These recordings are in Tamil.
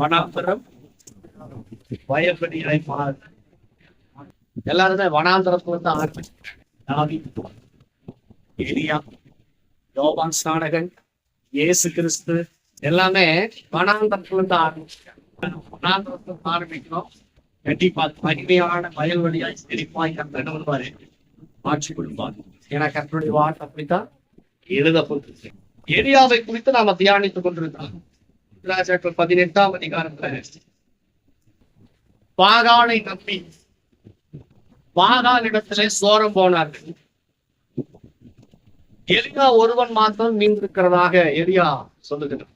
வனாந்தரம் வயப்படியை மாறு. எல்லாருமே வனாந்தரத்துல தான் ஆரம்பிச்சிருக்காங்க ஏரியா யோபான் ஸ்நானகன் இயேசு கிறிஸ்து எல்லாமே வனாந்தரத்துல இருந்து ஆரம்பிச்சிருக்காங்க வனாந்தரத்துல ஆரம்பிக்கணும் கண்டிப்பா மகிமையான வயல்வெளியாய் செழிப்பாய் கத்தன வருவாரு ஆட்சி கொடுப்பார் ஏன்னா கத்தனுடைய வார்த்தை அப்படித்தான் எழுதப்பட்டிருக்கு. ஏரியாவை குறித்து நாம தியானித்துக் கொண்டிருக்கிறோம். ராஜாக்கள் பதினெட்டாம் அதிகாரத்துல. பாகானை நம்பி பாகால் பாகானிடத்திலே சோரம் போனார்கள். எலியா ஒருவன் மாத்திரம் மீந்திருக்கிறதாக எலியா சொல்லுகிறார்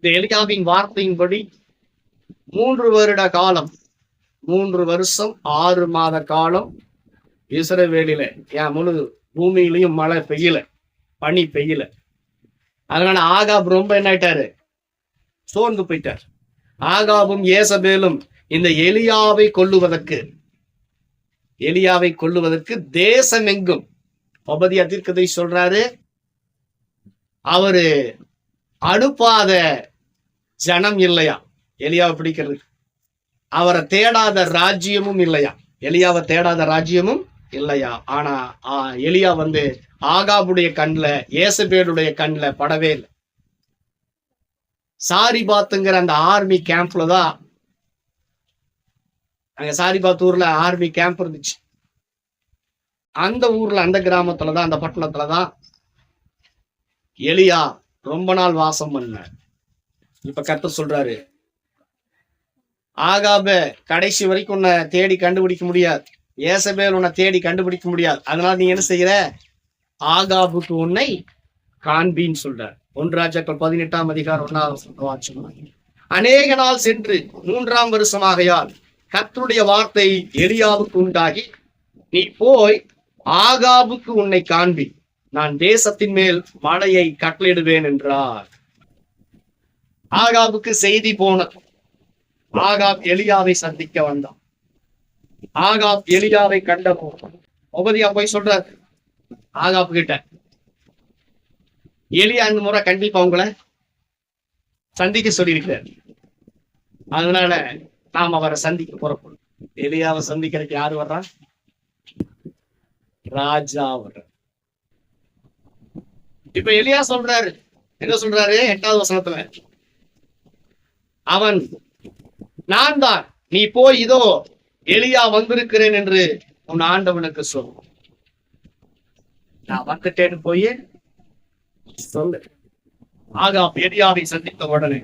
இந்த எலியாவின் வார்த்தையின்படி மூன்று வருட காலம் மூன்று வருஷம் ஆறு மாத காலம் இஸ்ரவேலில. ஏன் முழு பூமியிலையும் மழை பெய்யல பனி பெய்யல. அதனால ஆகாப் ரொம்ப என்ன ஆயிட்டாரு? சோர்ந்து போயிட்டார். ஆகாபும் ஏசபேலும் இந்த எலியாவை கொல்லுவதற்கு எலியாவை கொல்லுவதற்கு தேசம் எங்கும்? உபதி அதிர்க்கதை சொல்றாரு அவரு அனுப்பாத ஜனம் இல்லையா? எலியாவை பிடிக்கிறது அவரை தேடாத ராஜ்யமும் இல்லையா? எலியாவை தேடாத ராஜ்யமும் இல்லையா? ஆனா எலியா வந்து ஆகாபுடைய கண்ணில் ஏசபேலுடைய கண்ணில் படவே இல்லை. சாரிபாத்துங்கிற அந்த ஆர்மி கேம்ப்ல தான் அங்க சாரிபாத் ஊர்ல ஆர்மி கேம்ப் இருந்துச்சு. அந்த ஊர்ல அந்த கிராமத்துல தான் அந்த பட்டணத்துல தான் எலியா ரொம்ப நாள் வாசம் பண்ண இப்ப கத்த சொல்றாரு ஆகாப கடைசி வரைக்கும் உன்னை தேடி கண்டுபிடிக்க முடியாது. ஏசபேல் உன்னை தேடி கண்டுபிடிக்க முடியாது. அதனால நீ என்ன செய்யற? ஆகாபுக்கு உன்னை காண்பின்னு சொல்றார். ஒன்று பதினெட்டாம் அதிகாரம் ஒன்னாவது அநேக நாள் சென்று மூன்றாம் வருஷமாகையால் கத்தருடைய வார்த்தை எரியாவுக்கு உண்டாகி நீ போய் ஆகாபுக்கு உன்னை காண்பி. நான் தேசத்தின் மேல் மழையை கட்டளிடுவேன் என்றார். ஆகாபுக்கு செய்தி போன ஆகாப் எலியாவை சந்திக்க வந்தான். ஆகாப் எலியாவை கண்டபோ உபதியா போய் சொல்றார் ஆகாப்பு கிட்ட எளிய அந்த முறை கண்டிப்பா உங்களை சந்திக்க சொல்லியிருக்கிறார். அதனால நாம் அவரை சந்திக்க புறப்படும் எலியாவை சந்திக்கிறதுக்கு யாரு வர்றா? ராஜா வர்ற. இப்ப எலியா சொல்றாரு. என்ன சொல்றாரு? எட்டாவது வசனத்துல. அவன் நான் தான். நீ போய் இதோ எலியா வந்திருக்கிறேன் என்று உன் ஆண்டவனுக்கு சொல். நான் வந்துட்டேன்னு போய் சொல்லு. ஆகாப் எலியாவை சந்தித்த உடனே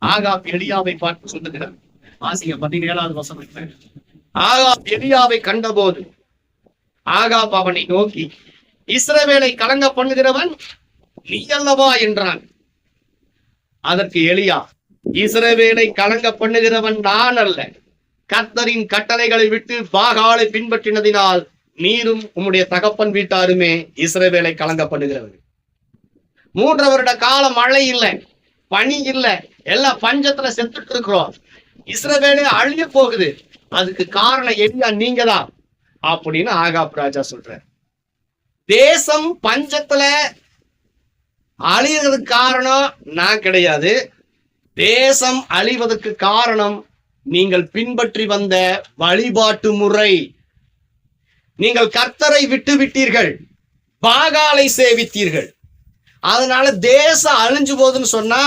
ஆகாப் எலியாவை பார்த்து சொல்லுகிறார் ஆசிய பதினேழாவது வசனம் ஆகாப் எலியாவை கண்டபோது ஆகாப் அவனை நோக்கி இஸ்ரவேலை கலங்க பண்ணுகிறவன் நீ அல்லவா என்றான். அதற்கு எலியா இஸ்ரவேலை கலங்க பண்ணுகிறவன் நான் அல்ல. கர்த்தரின் கட்டளைகளை விட்டு பாகாலை பின்பற்றினதினால் நீரும் உம்முடைய தகப்பன் வீட்டாருமே இஸ்ரவேலை கலங்க பண்ணுகிறவர் மூன்று வருட காலம் மழை இல்லை பனி இல்லை எல்லாம் பஞ்சத்துல செத்துட்டு இருக்கிறோம். இஸ்ரவேலே அழிய போகுது. அதுக்கு காரணம் எலியா நீங்க தான் அப்படின்னு ஆகாப் ராஜா சொல்ற தேசம் பஞ்சத்துல அழியறதுக்கு காரணம் நான் கிடையாது. தேசம் அழிவதற்கு காரணம் நீங்கள் பின்பற்றி வந்த வழிபாட்டு முறை. நீங்கள் கர்த்தரை விட்டு விட்டீர்கள் பாகாலை சேவித்தீர்கள். அதனால தேசம் அழிஞ்சு போகுதுன்னு சொன்னா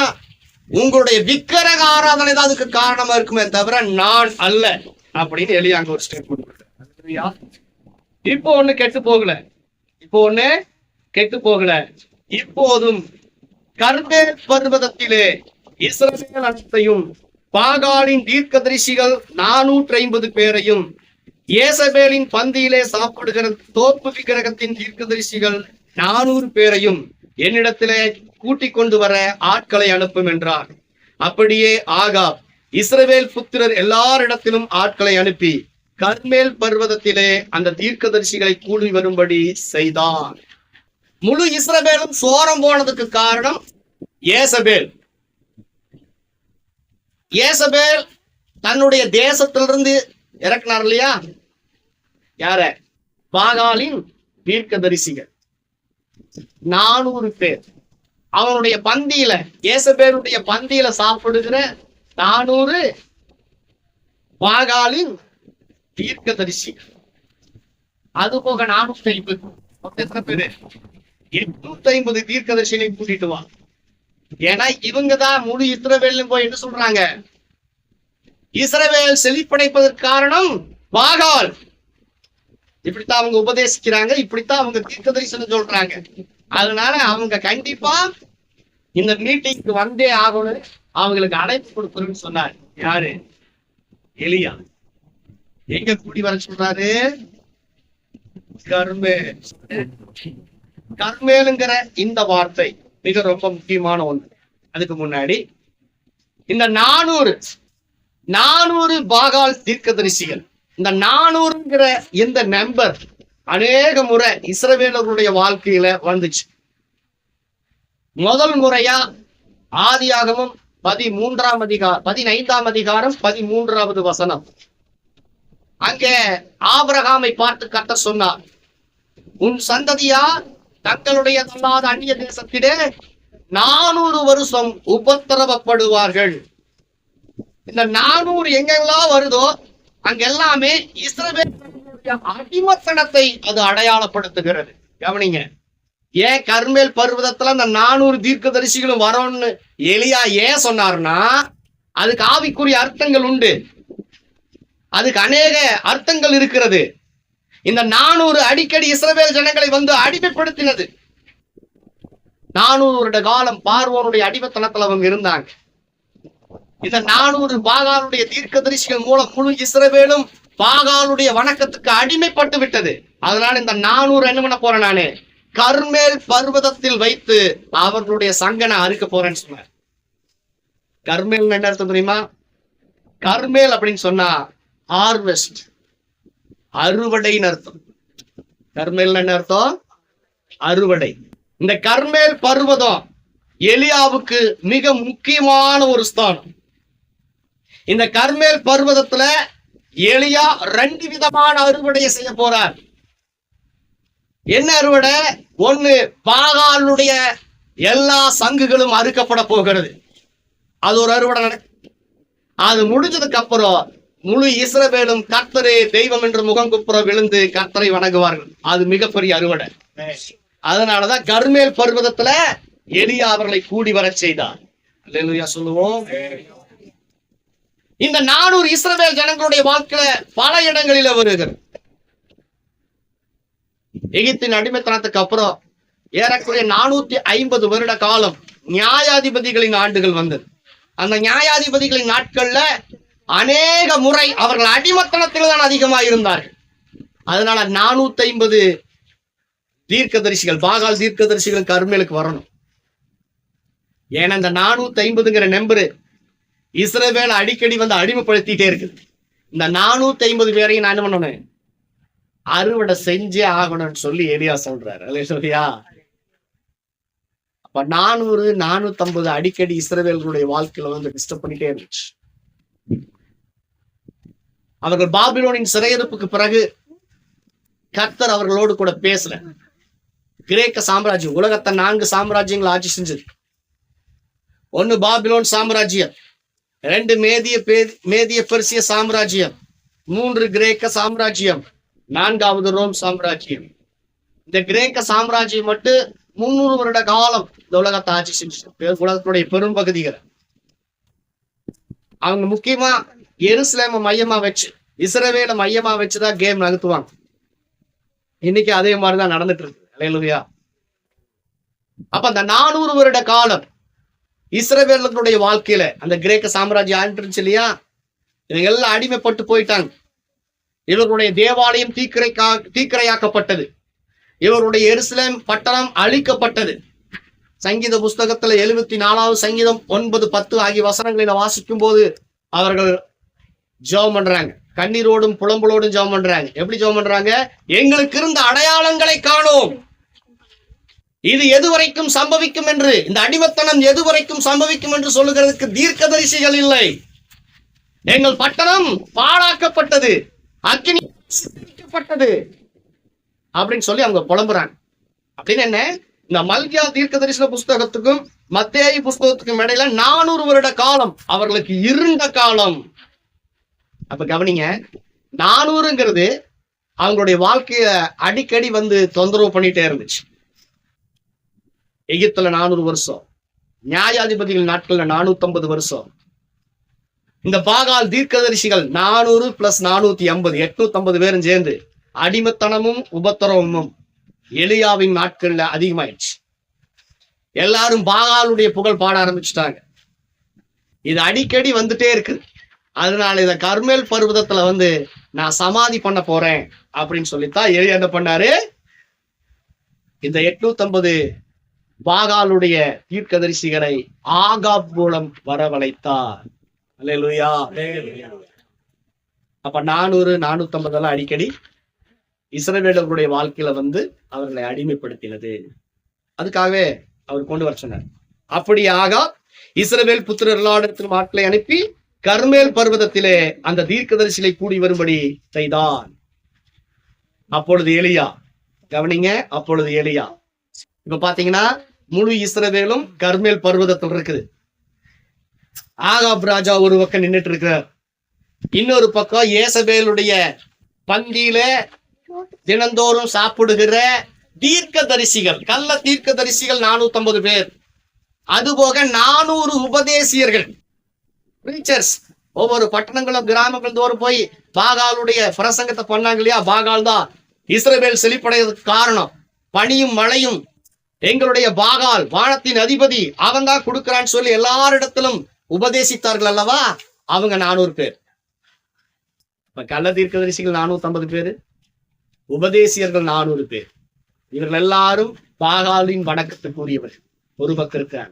உங்களுடைய விக்கிரக ஆராதனை தான் அதுக்கு காரணமா இருக்குமே தவிர நான் அல்ல. அப்படின்னு எளியாங்க ஒரு ஸ்டேட்மெண்ட் இப்போ ஒண்ணு கெட்டு போகல. இப்போ ஒண்ணு கெட்டு போகல. இப்போதும் கர்மே பர்வதத்திலே இஸ்ரவேல் அனைத்தையும் பாகாலின் தீர்க்கதரிசிகள் நானூற்றி ஐம்பது பேரையும் ஏசபேலின் பந்தியிலே சாப்பிடுகிற தோப்பு விக்கிரகத்தின் தீர்க்கதரிசிகள் நானூறு பேரையும் என்னிடத்திலே கூட்டிக் கொண்டு வர ஆட்களை அனுப்பும் என்றார். அப்படியே ஆகாப் இஸ்ரவேல் புத்திரர் எல்லாரிடத்திலும் ஆட்களை அனுப்பி கர்மேல் பர்வதத்திலே அந்த தீர்க்கதரிசிகளை கூடி வரும்படி செய்தான். முழு இஸ்ரவேலும் சோரம் போனதுக்கு காரணம் ஏசபேல். ஏசபேல் தன்னுடைய தேசத்திலிருந்து இறக்குனார் இல்லையா யார? பாகாலின் தீர்க்கதரிசிகள். நானூறு பேர். அவனுடைய பந்தியில ஏசபேருடைய பந்தியில சாப்பிடுகிற நானூறு பாகாலின் தீர்க்க தரிசிகள் அது போக நானூத்தி ஐம்பது. எத்தனை பேரு? எட்நூத்தி ஐம்பது தீர்க்கதரிசிகளை கூட்டிட்டு வா. ஏன்னா இவங்க தான் முழு இஸ்ரவேலும் போய் என்ன சொல்றாங்க? இஸ்ரவேல் செழிப்படைப்பதற்கு காரணம் பாகால். இப்படித்தான் அவங்க உபதேசிக்கிறாங்க இப்படித்தான் அவங்க தீர்க்கதரிசனம் சொல்றாங்க. அதனால அவங்க கண்டிப்பா இந்த மீட்டிங்க்கு வந்தே ஆகணும். அவங்களுக்கு அழைப்பு கொடுக்குறேன்னு சொன்னார். யாரு? எலியா. எங்க கூடி வர சொல்றாரு? கர்மே. கர்மேலுங்கிற இந்த வார்த்தை மிக ரொம்ப முக்கியமான ஒன்று. அதுக்கு முன்னாடி இந்த நானூறு நானூறு பாகால் தீர்க்கதரிசிகள். இந்த நானூறுங்கிற இந்த நம்பர் அநேக முறை இஸ்ரவேலர்களுடைய வாழ்க்கையில வந்துச்சு. முதல் முறையா ஆதியாகவும் பதிமூன்றாம் அதிகாரம் பதினைந்தாம் அதிகாரம் பதிமூன்றாவது வசனம். அங்கே ஆபிரகாமை பார்த்து கட்ட சொன்னார் உன் சந்ததியா தங்களுடைய தல்லாத அந்நிய தேசத்திலே நானூறு வருஷம் உபத்திரவப்படுவார்கள். இந்த நானூறு எங்கெல்லாம் வருதோ அங்க எல்லாமே இஸ்ரவேலுடைய அடிமத்தனத்தை அது அடையாளப்படுத்துகிறது. கவனிங்க. ஏன் கர்மேல் பர்வதத்துல அந்த நானூறு தீர்க்க தரிசிகளும் வரோம்னு எளியா ஏன் சொன்னார்னா அதுக்கு ஆவிக்குரிய அர்த்தங்கள் உண்டு. அதுக்கு அநேக அர்த்தங்கள் இருக்கிறது. இந்த நானூறு அடிக்கடி இஸ்ரவேல் ஜனங்களை வந்து அடிமைப்படுத்தினது. நானூறு காலம் பார்வோனுடைய அடிமைத்தனத்துல அவங்க இருந்தாங்க. இந்த நானூறு பாகாலுடைய தீர்க்க தரிசிகள் மூலம் முழு இஸ்ரவேலும் பாகாலுடைய வணக்கத்துக்கு அடிமைப்பட்டு விட்டது. அதனால இந்த நானூறு என்ன பண்ண போறேன் நானு? கர்மேல் பர்வதத்தில் வைத்து அவர்களுடைய சங்கனை அறுக்க போறேன்னு சொன்னார். கர்மேல் என்ன அர்த்தம் தெரியுமா? கர்மேல் அப்படின்னு சொன்னா ஹார்வெஸ்ட் அறுவடைன்னு அர்த்தம். கர்மேல் என்ன அர்த்தம்? அறுவடை. இந்த கர்மேல் பர்வதம் எலியாவுக்கு மிக முக்கியமான ஒரு ஸ்தானம். இந்த கர்மேல் பர்வதத்துல எலியா ரெண்டு விதமான அறுவடையை செய்ய போறார். என்ன அறுவடை? ஒண்ணு பாகாலுடைய எல்லா சங்குகளும் அறுக்கப்பட போகிறது. அது ஒரு அறுவடை நடக்கும் அது முடிஞ்சதுக்கு அப்புறம் முழு இஸ்ரவேலும் கர்த்தரே தெய்வம் என்று முகம் குப்புற விழுந்து கர்த்தரை வணங்குவார்கள். அது மிகப்பெரிய அறுவடை. அதனாலதான் கர்மேல் பர்வதத்துல எலியா அவர்களை கூடி வரச் செய்தார். அல்லேலூயா சொல்லுவோம். இந்த நானூறு இஸ்ரவேல் ஜனங்களுடைய வாழ்க்கையில பல இடங்களில வருகிறது எகிப்தின் அடிமைத்தனத்துக்கு அப்புறம் ஏறக்குறைய நானூத்தி ஐம்பது வருட காலம் நியாயாதிபதிகளின் ஆண்டுகள் வந்தது. அந்த நியாயாதிபதிகளின் நாட்கள்ல அநேக முறை அவர்கள் அடிமத்தனத்தில் தான் அதிகமாக இருந்தார்கள். அதனால நானூத்தி ஐம்பது தீர்க்கதரிசிகள் பாகால் தீர்க்கதரிசிகள் கருமேலுக்கு வரணும். ஏன்னா இந்த நானூத்தி ஐம்பதுங்கிற நம்பரு இஸ்ரேவேல் அடிக்கடி வந்து அடிமைப்படுத்திட்டே இருக்குது. இந்த நானூத்தி ஐம்பது பேரையும் நான் என்ன பண்ணணும்? அறுவடை செஞ்சே ஆகணும்னு சொல்லி ஏரியா சொல்றாரு. அல்ல சொல்லியா? அப்ப நானூறு நானூத்தி ஐம்பது அடிக்கடி இஸ்ரேவேல்களுடைய வாழ்க்கையில வந்து டிஸ்டர்ப் பண்ணிட்டே இருந்துச்சு. அவர்கள் பாபிலோனின் சிறையிருப்புக்கு பிறகு கர்த்தர் அவர்களோடு கூட பேசல. கிரேக்க சாம்ராஜ்யம் உலகத்தை நான்கு சாம்ராஜ்யங்கள் ஆட்சி செஞ்சது. ஒன்னு பாபிலோன் சாம்ராஜ்யம் ரெண்டு மேதிய மேதிய பெர்சிய சாம்ராஜ்யம். மூன்று கிரேக்க சாம்ராஜ்யம். நான்காவது ரோம் சாம்ராஜ்யம். இந்த கிரேக்க சாம்ராஜ்யம் மட்டும் முன்னூறு வருட காலம் இந்த உலகத்தை ஆட்சி செஞ்சு உலகத்துடைய பெரும் பகுதிகளை. அவங்க முக்கியமா எருசலேம மையமா வச்சு இஸ்ரவேல மையமா வச்சுதான் கேம் நகர்த்துவாங்க. இன்னைக்கு அதே மாதிரிதான் நடந்துட்டு இருக்கு. அப்ப அந்த நானூறு வருட காலம் இஸ்ரவேலர்களுடைய வாழ்க்கையில அந்த கிரேக்க சாம்ராஜ்யம் ஆண்டுருச்சு இல்லையா? இவங்க எல்லாம் அடிமைப்பட்டு போயிட்டாங்க. இவர்களுடைய தேவாலயம் தீக்கிரைக்கா தீக்கிரையாக்கப்பட்டது. இவருடைய எருசலேம் பட்டணம் அழிக்கப்பட்டது. சங்கீத புஸ்தகத்துல எழுபத்தி நாலாவது சங்கீதம் ஒன்பது பத்து ஆகிய வசனங்களை வாசிக்கும் போது அவர்கள் ஜெபம் பண்றாங்க. கண்ணீரோடும் புலம்பலோடும் ஜெபம் பண்றாங்க. எப்படி ஜெபம் பண்றாங்க? எங்களுக்கு இருந்த அடையாளங்களை காணோம். இது எதுவரைக்கும் சம்பவிக்கும் என்று இந்த அடிமத்தனம் எதுவரைக்கும் சம்பவிக்கும் என்று சொல்லுகிறதுக்கு தீர்க்கதரிசிகள் இல்லை. எங்கள் பட்டணம் பாழாக்கப்பட்டது. அக்கினி அப்படின்னு சொல்லி அவங்க புலம்புறாங்க. அப்படின்னு என்ன? இந்த மல்கியா தீர்க்க தரிசன புஸ்தகத்துக்கும் மத்தேயி புஸ்தகத்துக்கும் இடையில நானூறு வருட காலம் அவர்களுக்கு இருண்ட காலம். அப்ப கவனிங்க நானூறுங்கிறது அவங்களுடைய வாழ்க்கைய அடிக்கடி வந்து தொந்தரவு பண்ணிட்டே இருந்துச்சு. எகிப்துல நானூறு வருஷம். நியாயாதிபதிகள் நாட்கள்ல நானூத்தி வருஷம். இந்த பாகால் தீர்க்கதரிசிகள் நானூறு பிளஸ் நானூத்தி ஐம்பது எட்நூத்தி ஐம்பது பேரும் சேர்ந்து அடிமத்தனமும் உபத்திரவமும் எலியாவின் நாட்கள்ல அதிகமாயிடுச்சு. எல்லாரும் பாகாலுடைய புகழ் பாட ஆரம்பிச்சுட்டாங்க. இது அடிக்கடி வந்துட்டே இருக்குது அதனால இத கர்மேல் பருவதத்துல வந்து நான் சமாதி பண்ண போறேன் அப்படின்னு சொல்லித்தான் எலியா என்ன பண்ணாரு. இந்த எட்நூத்தி ஐம்பது பாகாலுடைய தீர்க்கதரிசிகளை ஆகாப் மூலம் வரவழைத்தார். அல்லேலூயா. அப்ப நானூறு நானூத்தி ஐம்பது எல்லாம் அடிக்கடி இஸ்ரவேலர்களுடைய வாழ்க்கையில வந்து அவர்களை அடிமைப்படுத்தினது. அதுக்காகவே அவர் கொண்டு வர சொன்னார். அப்படியாக இஸ்ரவேல் புத்திரர்களிடத்தில் ஆட்களை அனுப்பி கர்மேல் பர்வதத்திலே அந்த தீர்க்கதரிசிலை கூடி வரும்படி செய்தான். அப்பொழுது எலியா கவனிங்க அப்பொழுது எலியா. இப்ப பாத்தீங்கன்னா முழு இஸ்ரவேலும் கர்மேல் பர்வதத்தில் இருக்குது. ஆகாப் ராஜா ஒரு பக்கம் நின்னுட்டு இருக்கிறார் இன்னொரு பக்கம் ஏசபேலுடைய பந்தியில தினந்தோறும் சாப்பிடுகிற தீர்க்க தரிசிகள் கள்ள தீர்க்க தரிசிகள் நானூத்தி ஐம்பது பேர். அதுபோக நானூறு உபதேசியர்கள் ஒவ்வொரு பட்டணங்களும் கிராமங்கள் தோறும் போய் பாகாலுடைய பிரசங்கத்தை பண்ணாங்க இல்லையா? பாகால் தான் இஸ்ரவேல் செழிப்படைவதற்கு காரணம். பனியும் மழையும் எங்களுடைய பாகால் வானத்தின் அதிபதி அவன் தான் கொடுக்கிறான்னு சொல்லி எல்லாரிடத்திலும் உபதேசித்தார்கள் அல்லவா? அவங்க நானூறு பேர். இப்ப கள்ள தீர்க்கதரிசிகள் நானூத்தி ஐம்பது பேரு உபதேசியர்கள் நானூறு பேர். இவர்கள் எல்லாரும் பாகாலின் வணக்கத்துக்குரியவர்கள் ஒரு பக்கம் இருக்கிறார்.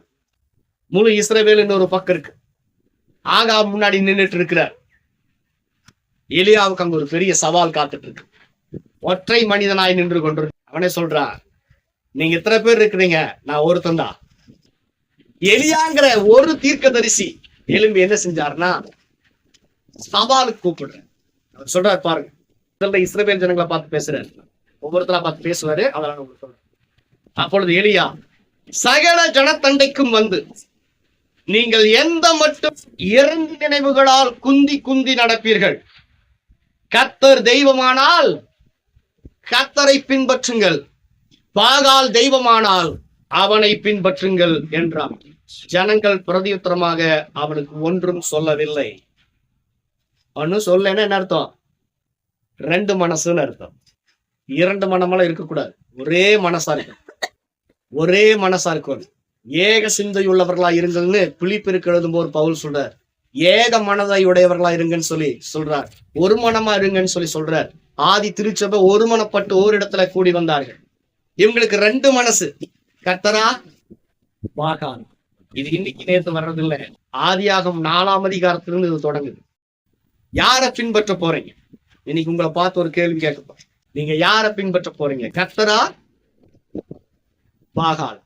முழு இஸ்ரேவேல் இன்னொரு பக்கம் இருக்கு. ஆகா முன்னாடி நின்னுட்டு இருக்கிறார். எலியாவுக்கு அங்க ஒரு பெரிய சவால் காத்துட்டு இருக்கு. ஒற்றை மனிதனாய் நின்று கொண்டு அவனே சொல்றான் நீங்க இத்தனை பேர் இருக்கிறீங்க. நான் ஒருத்தன் தான். எலியாங்கிற ஒரு தீர்க்கதரிசி எலும்பி என்ன செஞ்சாருன்னா சவாலுக்கு கூப்பிடுறேன் அவர் சொல்றாரு பாருங்க. முதல்ல இஸ்ரேல் ஜனங்களை பார்த்து பேசுறாரு. ஒவ்வொருத்தரா பார்த்து பேசுவாரு அதெல்லாம் நான் உங்களுக்கு சொல்றேன். அப்பொழுது எலியா சகல ஜனத்தண்டைக்கும் வந்து நீங்கள் எந்த மட்டும் இரண்டு நினைவுகளால் குந்தி குந்தி நடப்பீர்கள். கத்தர் தெய்வமானால் கத்தரை பின்பற்றுங்கள். பாகால் தெய்வமானால் அவனை பின்பற்றுங்கள் என்றான். ஜனங்கள் பிரதியுத்தரமாக அவனுக்கு ஒன்றும் சொல்லவில்லை. ஒன்னும் சொல்லலைன்னா என்ன அர்த்தம்? ரெண்டு மனசுன்னு அர்த்தம். இரண்டு மனமெல்லாம் இருக்கக்கூடாது. ஒரே மனசா இருக்கும். ஒரே மனசா இருக்கும் ஏக சிந்தையுள்ளவர்களா இருங்கள்னு பிலிப்பிற்கு எழுதும்போது பவுல் சொல்றார். ஏக மனதை உடையவர்களா இருங்கன்னு சொல்லி சொல்றார். ஒரு மனமா இருங்கன்னு சொல்லி சொல்றார். ஆதி திருச்சபை ஒரு மனப்பட்டு ஓரிடத்துல கூடி வந்தார்கள். இவங்களுக்கு ரெண்டு மனசு. கர்த்தரா? வாகான் இது இன்னைக்கு நேத்து வர்றதில்லை. ஆதியாகம் நாலாம் அதிகாரத்திலிருந்து இது தொடங்குது. யாரை பின்பற்ற போறீங்க? இன்னைக்கு உங்களை பார்த்து ஒரு கேள்வி கேட்க நீங்க யாரை பின்பற்ற போறீங்க? கர்த்தரா? பாகால்